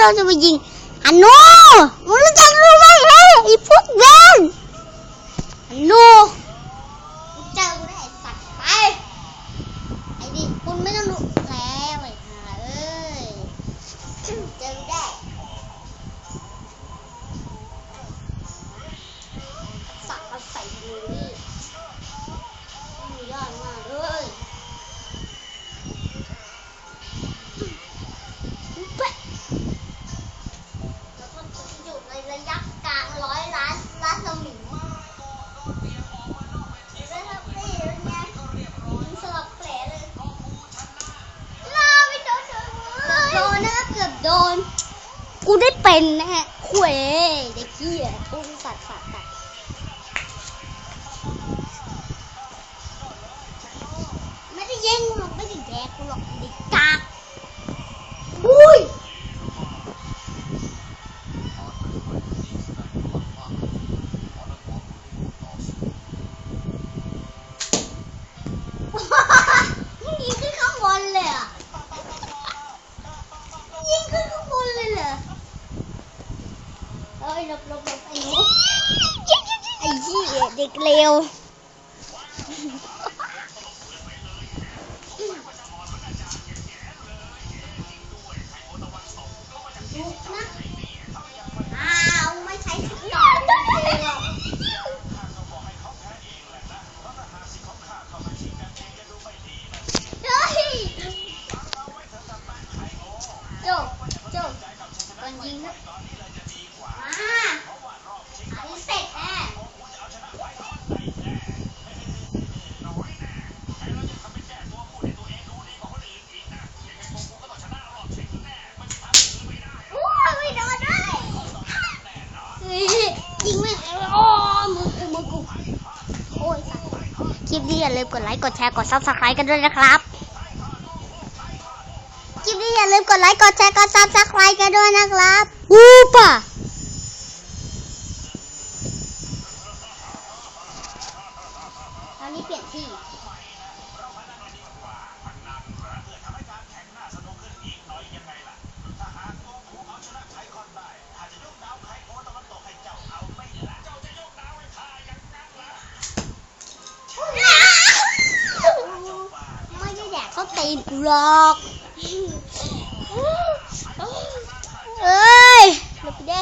เราจะไปยิงอันโนมันจะรู้ไหมเฮ้ยไอ้พวกเวนอันโนกูเจอกูได้ไอ้สัตว์ไป เกือบโดน กูได้เป็นนะฮะคุยเด็กเกี้ยอุ้มสัตว์สัตว์สัตว์ไม่ได้ยิงหรอกไม่ได้แดกกูหรอก อ้ยหลบหลบหลบไอ้หนูไอ้ที่เด็กเลว อย่าลืมกดไลค์กดแชร์กดซับสไครต์กันด้วยนะครับคลิปนี้อย่าลืมกดไลค์กดแชร์กดซับสไครต์กันด้วยนะครับอูป่ะตอนนี้เปลี่ยนที่ กูหรอกเอ้ยหลบไปเด้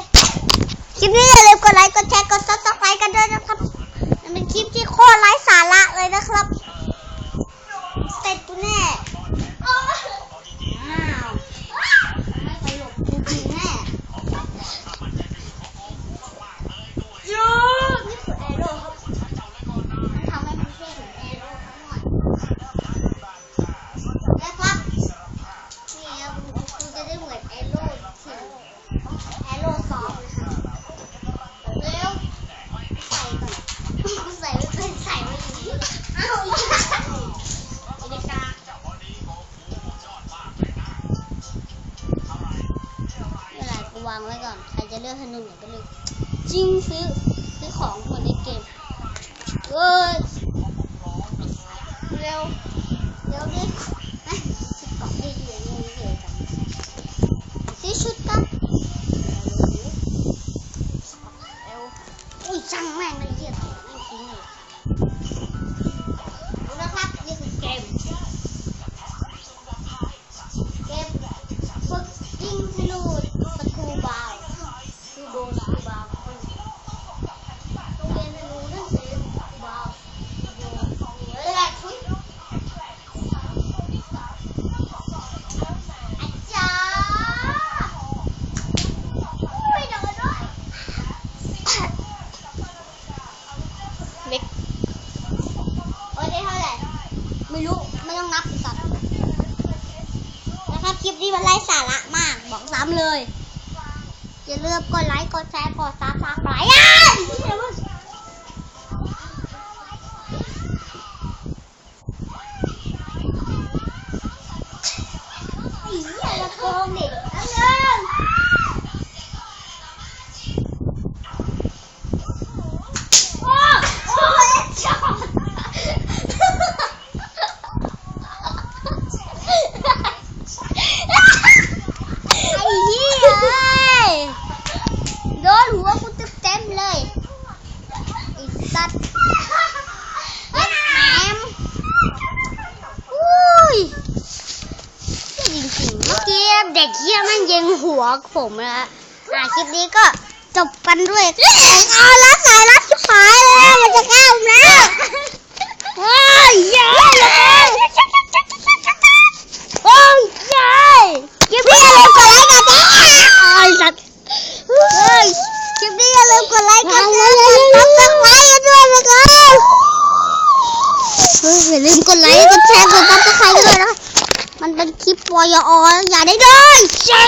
คลิปนี้อย่าลืมกดไลค์ กดแชร์ กดซับสไครต์กันด้วยนะครับมันเป็นคลิปที่โคตรไร้ จะเลือกธนูไหนก็เลือกจริงซื้อซื้อของหมดในเกมเอ้ยเร็วเดี๋ยวดิไปชุดเกาะดีๆอย่างนี้เลยกันซื้อชุดกันเร็วอุ้ยช่างแม่งเลยเหี้ยถอดแม่ทิ้งเลยดูนะครับนี่คือเกมเกมฝึกยิงธนูสกูบาวคือโดนสกูบาวโรงเรียนธนูนั่นคือสกูบาวโดนเฮ้ยแหละชุด อาจารย์ไม่โดนด้วยเล็กโอ้ยได้เท่าไหร่ ไม่รู้ ไม่ต้องนับสัตว์ นี่มันไร้สาระมาก บอกซ้ำเลยอย่าลืมกดไลค์กดแชร์กดซับสไครต์อะไอ้เหี้ยละโกงเด็ก โดนหัวกูตึเต็มเลยอีสัตว์แอมอุ้ยจริงๆเมื่อกี้เด็กเฮี้ยมันยิงหัวผมนะอะคลิปนี้ก็จบกันด้วยเอาลัดสายลัดชิบหายเลยมันจะแก้วนะว้าย ที่ปปอยออย่าได้เลยใช่